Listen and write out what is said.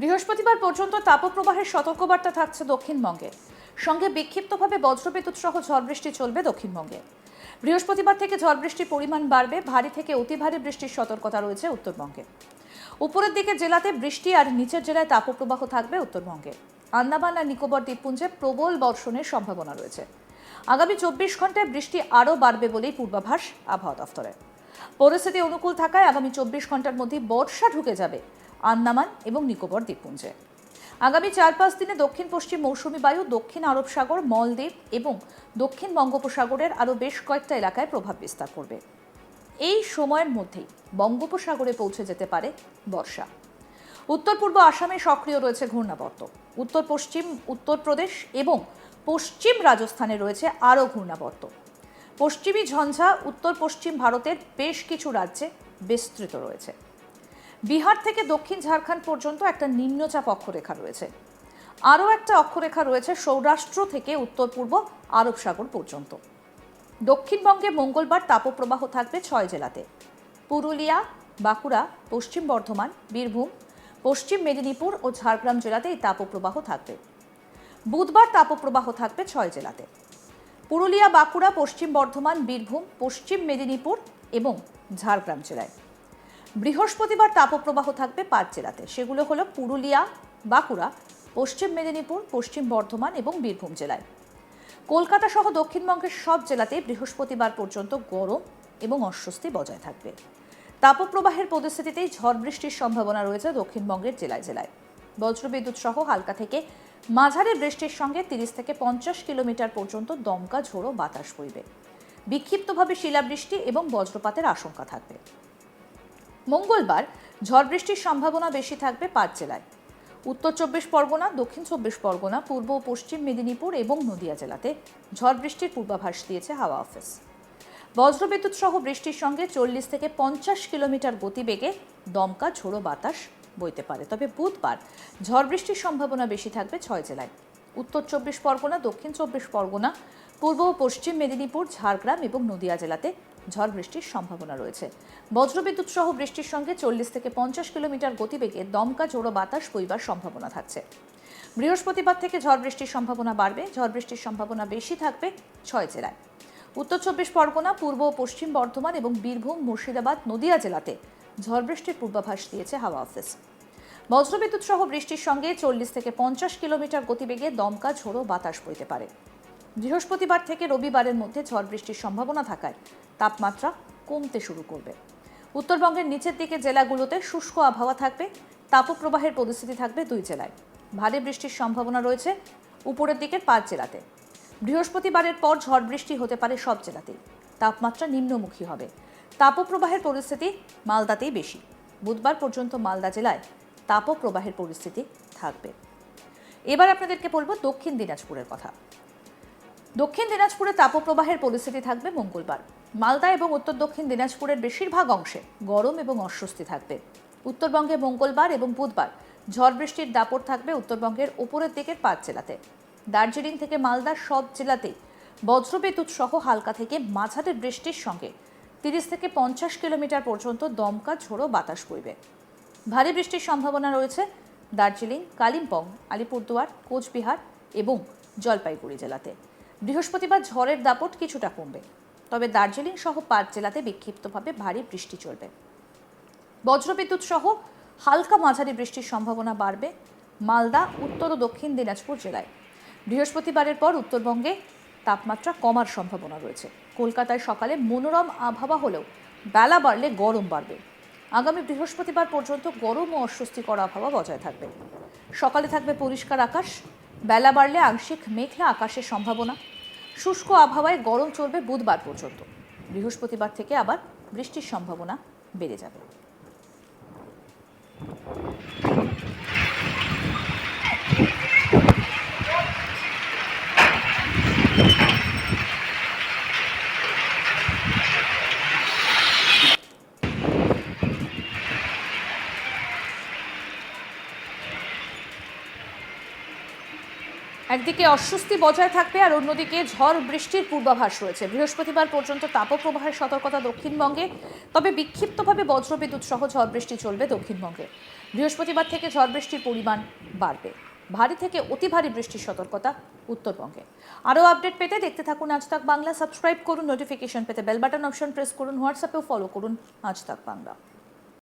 বৃহস্পতিবার পর্যন্ত তাপপ্রবাহের সতর্কবার্তা থাকছে দক্ষিণবঙ্গে। সঙ্গে বিক্ষিপ্তভাবে বজ্রবিদ্যুৎ সহ ঝড় বৃষ্টি চলবে দক্ষিণবঙ্গে। বৃহস্পতিবার থেকে ঝড় বৃষ্টির পরিমাণ বাড়বে, ভারী থেকে অতি ভারী বৃষ্টির সতর্কতা রয়েছে উত্তরবঙ্গে। উপরের দিকে জেলাতে বৃষ্টি আর নিচের জেলায় তাপপ্রবাহ থাকবে উত্তরবঙ্গে। আন্দামান আর নিকোবর দ্বীপপুঞ্জে প্রবল বর্ষণের সম্ভাবনা রয়েছে। আগামী চব্বিশ ঘন্টায় বৃষ্টি আরও বাড়বে বলেই পূর্বাভাস আবহাওয়া দফতরের। পরিস্থিতি অনুকূল থাকায় আগামী চব্বিশ ঘণ্টার মধ্যে বর্ষা ঢুকে যাবে। আন্দামান এবং নিকোবর দ্বীপপুঞ্জে। আগামী চার পাঁচ দিনে দক্ষিণ পশ্চিম মৌসুমী বায়ু, দক্ষিণ আরব সাগর, মলদ্বীপ এবং দক্ষিণ বঙ্গোপসাগরের আরও বেশ কয়েকটা এলাকায় প্রভাব বিস্তার করবে। এই সময়ের মধ্যেই বঙ্গোপসাগরে পৌঁছে যেতে পারে বর্ষা। উত্তর পূর্ব আসামে সক্রিয় রয়েছে ঘূর্ণাবর্ত। উত্তর পশ্চিম উত্তরপ্রদেশ এবং পশ্চিম রাজস্থানে রয়েছে আরও ঘূর্ণাবর্ত। পশ্চিমী ঝঞ্ঝা উত্তর পশ্চিম ভারতের বেশ কিছু রাজ্যে বিস্তৃত রয়েছে। বিহার থেকে দক্ষিণ ঝাড়খণ্ড পর্যন্ত একটা নিম্নচাপ অক্ষরেখা রয়েছে। আরও একটা অক্ষরেখা রয়েছে সৌরাষ্ট্র থেকে উত্তর পূর্ব আরব সাগর পর্যন্ত। দক্ষিণবঙ্গে মঙ্গলবার তাপপ্রবাহ থাকবে ছয় জেলাতে। পুরুলিয়া, বাঁকুড়া, পশ্চিম বর্ধমান, বীরভূম, পশ্চিম মেদিনীপুর ও ঝাড়গ্রাম জেলাতে এই তাপপ্রবাহ থাকবে। বুধবার তাপপ্রবাহ থাকবে ছয় জেলাতে। পুরুলিয়া, বাঁকুড়া, পশ্চিম বর্ধমান, বীরভূম, পশ্চিম মেদিনীপুর এবং ঝাড়গ্রাম জেলায়। বৃহস্পতিবার তাপপ্রবাহ থাকবে পাঁচ জেলাতে। সেগুলো হলো পুরুলিয়া, বাঁকুড়া, পশ্চিম মেদিনীপুর, পশ্চিম বর্ধমান এবং বীরভূম জেলায়। কলকাতা সহ দক্ষিণবঙ্গের সব জেলাতেই বৃহস্পতিবার পর্যন্ত গরম এবং অস্বস্তি বজায় থাকবে। তাপপ্রবাহের পরিস্থিতিতেই ঝড় বৃষ্টির সম্ভাবনা রয়েছে দক্ষিণবঙ্গের জেলায় জেলায়। বজ্রবিদ্যুৎ সহ হালকা থেকে মাঝারি বৃষ্টির সঙ্গে তিরিশ থেকে পঞ্চাশ কিলোমিটার পর্যন্ত দমকা ঝোড়ো বাতাস বইবে। বিক্ষিপ্তভাবে শিলাবৃষ্টি এবং বজ্রপাতের আশঙ্কা থাকবে। মঙ্গলবার ঝড় বৃষ্টির সম্ভাবনা বেশি থাকবে পাঁচ জেলায়। উত্তর চব্বিশ পরগনা, দক্ষিণ চব্বিশ পরগনা, পূর্ব ও পশ্চিম মেদিনীপুর এবং নদিয়া জেলাতে ঝড় বৃষ্টির পূর্বাভাস দিয়েছে হাওয়া অফিস। বজ্রবিদ্যুৎ সহ বৃষ্টির সঙ্গে চল্লিশ থেকে পঞ্চাশ কিলোমিটার গতিবেগে দমকা, ঝোড়ো বাতাস বইতে পারে। তবে বুধবার ঝড় বৃষ্টির সম্ভাবনা বেশি থাকবে ছয় জেলায়। উত্তর চব্বিশ পরগনা, দক্ষিণ চব্বিশ পরগনা, পূর্ব ও পশ্চিম মেদিনীপুর, ঝাড়গ্রাম এবং নদিয়া জেলাতে ঝড় বৃষ্টির সম্ভাবনা রয়েছে। বজ্রবিদ্যুৎ সহ বৃষ্টির সঙ্গে চল্লিশ থেকে পঞ্চাশ কিলোমিটার গতিবেগে দমকা জোড়ো বাতাস বইবার সম্ভাবনা থাকছে। বৃহস্পতিবার থেকে ঝড় বৃষ্টির সম্ভাবনা বাড়বে। ঝড় বৃষ্টির সম্ভাবনা বেশি থাকবে ছয় জেলায়। উত্তর চব্বিশ পরগনা, পূর্ব ও পশ্চিম বর্ধমান এবং বীরভূম, মুর্শিদাবাদ, নদিয়া জেলাতে ঝড় বৃষ্টির পূর্বাভাস দিয়েছে হাওয়া অফিস। বজ্রবিদ্যুৎ সহ বৃষ্টির সঙ্গে চল্লিশ থেকে পঞ্চাশ কিলোমিটার গতিবেগে দমকা ঝোড়ো বাতাস বইতে পারে। বৃহস্পতিবার থেকে রবিবারের মধ্যে ঝড় বৃষ্টির সম্ভাবনা থাকায় তাপমাত্রা কমতে শুরু করবে। উত্তরবঙ্গের নিচের দিকে জেলাগুলোতে শুষ্ক আবহাওয়া থাকবে, তাপপ্রবাহের পরিস্থিতি থাকবে দুই জেলায়। ভারী বৃষ্টির সম্ভাবনা রয়েছে উপরের দিকের পাঁচ জেলাতে। বৃহস্পতিবারের পর ঝড় বৃষ্টি হতে পারে সব জেলাতেই। তাপমাত্রা নিম্নমুখী হবে। তাপপ্রবাহের পরিস্থিতি মালদাতেই বেশি। বুধবার পর্যন্ত মালদা জেলায় তাপপ্রবাহের পরিস্থিতি থাকবে। এবার আপনাদেরকে বলব দক্ষিণ দিনাজপুরের কথা। দক্ষিণ দিনাজপুরে তাপপ্রবাহের পরিস্থিতি থাকবে মঙ্গলবার। মালদা এবং উত্তর দক্ষিণ দিনাজপুরের বেশিরভাগ অংশে গরম এবং অস্বস্তি থাকবে। উত্তরবঙ্গে মঙ্গলবার এবং বুধবার ঝড় বৃষ্টির দাপট থাকবে উত্তরবঙ্গের উপরের দিকের পাঁচ জেলাতে। দার্জিলিং থেকে মালদার সব জেলাতেই বজ্রবিদ্যুৎ সহ হালকা থেকে মাঝারি বৃষ্টির সঙ্গে তিরিশ থেকে পঞ্চাশ কিলোমিটার পর্যন্ত দমকা ঝোড়ো বাতাস বইবে। ভারী বৃষ্টির সম্ভাবনা রয়েছে দার্জিলিং, কালিম্পং, আলিপুরদুয়ার, কোচবিহার এবং জলপাইগুড়ি জেলাতে। বৃহস্পতিবার ঝড়ের দাপট কিছুটা কমবে। তবে দার্জিলিং সহ পাঁচ জেলাতে বিক্ষিপ্তভাবে ভারী বৃষ্টি চলবে। বজ্রবিদ্যুৎ সহ হালকা মাঝারি বৃষ্টির সম্ভাবনা বাড়বে মালদা, উত্তর ও দক্ষিণ দিনাজপুর জেলায়। বৃহস্পতিবারের পর উত্তরবঙ্গে তাপমাত্রা কমার সম্ভাবনা রয়েছে। কলকাতায় সকালে মনোরম আবহাওয়া হলেও বেলা বাড়লে গরম বাড়বে। আগামী বৃহস্পতিবার পর্যন্ত গরম ও অস্বস্তিকর আবহাওয়া বজায় থাকবে। সকালে থাকবে পরিষ্কার আকাশ, বেলা বাড়লে আংশিক মেঘলা আকাশের সম্ভাবনা। শুষ্ক আবহাওয়ায় গরম চলবে বুধবার পর্যন্ত। বৃহস্পতিবার থেকে আবার বৃষ্টির সম্ভাবনা বেড়ে যাবে। একদিকে অস্বস্তি বজায় থাকবে আর অন্যদিকে ঝড় বৃষ্টির পূর্বাভাস রয়েছে। বৃহস্পতিবার পর্যন্ত তাপপ্রবাহের সতর্কতা দক্ষিণবঙ্গে, তবে বিক্ষিপ্তভাবে বজ্রবিদ্যুৎ সহ ঝড় বৃষ্টি চলবে দক্ষিণবঙ্গে। বৃহস্পতিবার থেকে ঝড় বৃষ্টির পরিমাণ বাড়বে। ভারী থেকে অতি ভারী বৃষ্টির সতর্কতা উত্তরবঙ্গে। আরও আপডেট পেতে দেখতে থাকুন আজ তাক বাংলা। সাবস্ক্রাইব করুন, নোটিফিকেশন পেতে বেল বাটন অপশন প্রেস করুন, হোয়াটসঅ্যাপেও ফলো করুন আজ তাক বাংলা।